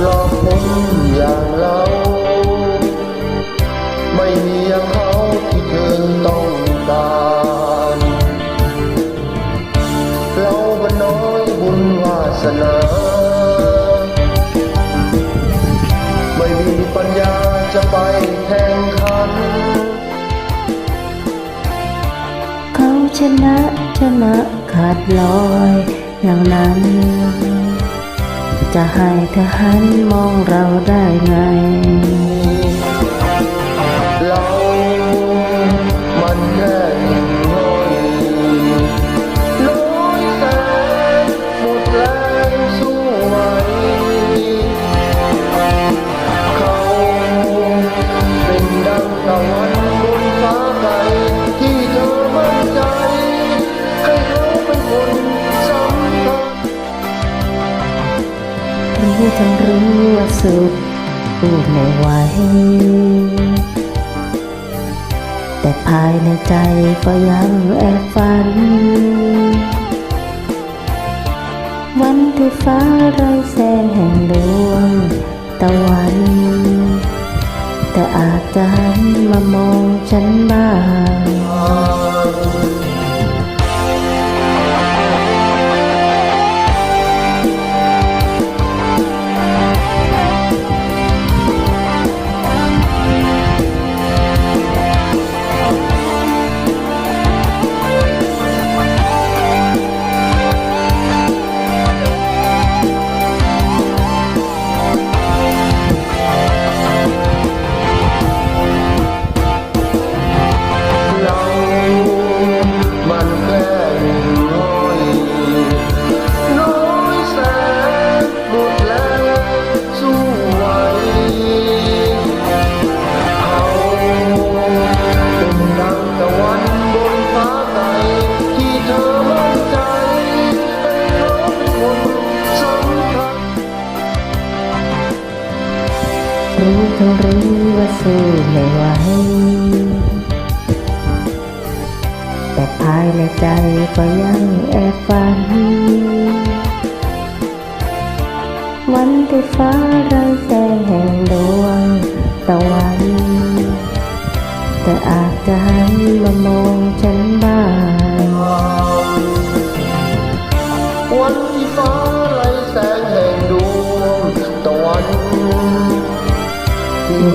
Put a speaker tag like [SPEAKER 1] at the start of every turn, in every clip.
[SPEAKER 1] หลอกผมอย่างเรา ไม่มีอย่างเขาที่เธอต้องการเราบ้านน้อยบุญวาสนา ไม่มีปัญญาจะไปแข่งขัน
[SPEAKER 2] เขาชนะชนะขาดลอยอย่างนั้น จะให้เธอหันมองเราได้ไง
[SPEAKER 1] รู้ทั้
[SPEAKER 2] งรู้ว่าสุดพูดไม่ไหว แต่ภายในใจก็ยังแอบฝัน วันที่ฟ้าไร้แสงแห่งดวงตะวัน แต่อาจจะหันมามองฉันบ้าง
[SPEAKER 1] รู้ทั้
[SPEAKER 2] งรู้ว่าสู้ไม่ไหว แต่ภายในใจก็ยังแอบฝัน วันที่ฟ้าไร้แสงแห่งดวงตะวัน แต่อาจจะหันมามองฉัน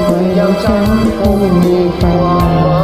[SPEAKER 1] คนอย่างฉันคงมีความหมาย